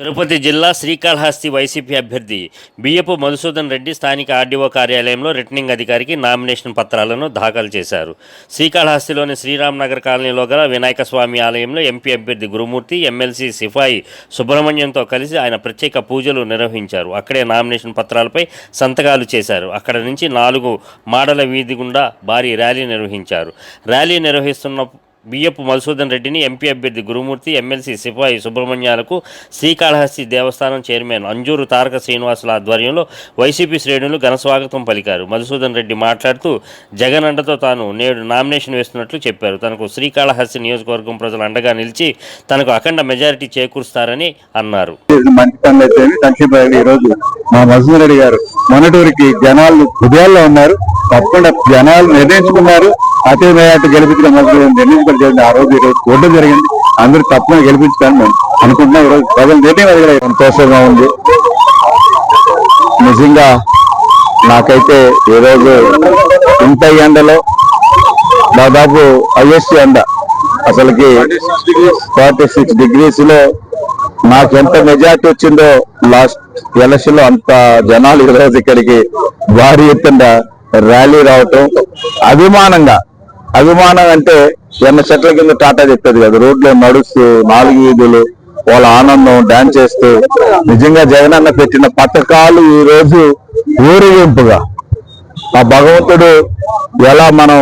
తిరుపతి జిల్లా శ్రీకాళహస్తి వైసీపీ అభ్యర్థి బియ్యపు మధుసూదన్ రెడ్డి స్థానిక ఆర్డీఓ కార్యాలయంలో రిటర్నింగ్ అధికారికి నామినేషన్ పత్రాలను దాఖలు చేశారు. శ్రీకాళహస్తిలోని శ్రీరామ్నగర్ కాలనీలో గల వినాయక స్వామి ఆలయంలో ఎంపీ అభ్యర్థి గురుమూర్తి ఎమ్మెల్సీ సిఫాయి సుబ్రహ్మణ్యంతో కలిసి ఆయన ప్రత్యేక పూజలు నిర్వహించారు. అక్కడే నామినేషన్ పత్రాలపై సంతకాలు చేశారు. అక్కడ నుంచి నాలుగు మాడల వీధి గుండా భారీ ర్యాలీ నిర్వహించారు. ర్యాలీ నిర్వహిస్తున్న బియ్యపు మధుసూదన్ రెడ్డిని ఎంపీ అభ్యర్థి గురుమూర్తి ఎమ్మెల్సీ సిపాయి సుబ్రహ్మణ్యాలకు శ్రీకాళహస్తి దేవస్థానం చైర్మన్ అంజూరు తారక శ్రీనివాసుల ఆధ్వర్యంలో వైసీపీ శ్రేణులు ఘనస్వాగతం పలికారు. మధుసూదన్ రెడ్డి మాట్లాడుతూ జగన్ అండతో తాను నేడు నామినేషన్ వేస్తున్నట్లు చెప్పారు. తనకు శ్రీకాళహస్తి నియోజకవర్గం ప్రజలు అండగా నిలిచి తనకు అఖండ మెజారిటీ చేకూరుస్తారని అన్నారు. మా మధుసూదన్ రెడ్డి గారు మొన్నటూరికి జనాలు హృదయాల్లో ఉన్నారు. తప్పకుండా జనాలు నిర్ణయించుకున్నారు అతి మేయాట గెలిపించడం నిర్ణయించడం జరిగింది ఆ రోజు ఈరోజు చూడడం జరిగింది. అందరూ తప్పకుండా గెలిపించుతాను మేము అనుకుంటున్నాం. ఈరోజు ప్రజలు నిర్ణయం అడిగారు సంతోషంగా ఉంది? నిజంగా నాకైతే ఈరోజు రోజు ఇంత ఎండలో దాదాపు హైయెస్ట్ ఎండ అసలుకి ఫార్టీ సిక్స్ డిగ్రీస్లో నాకు ఎంత మెజార్టీ వచ్చిందో లాస్ట్ ఎలక్షన్లో అంత జనాలు ఈరోజు ఇక్కడికి భారీ ఎత్తున ర్యాలీ రావటం అభిమానంగా. అభిమానం అంటే ఎన్న చెట్ల కింద టాటా చెప్పేది కదా. రోడ్లో నడుస్తూ నాలుగు వీధులు వాళ్ళ ఆనందం డాన్స్ చేస్తూ నిజంగా జగనన్న పెట్టిన పథకాలు ఈ రోజు ఊరేగింపుగా. ఆ భగవంతుడు ఎలా మనం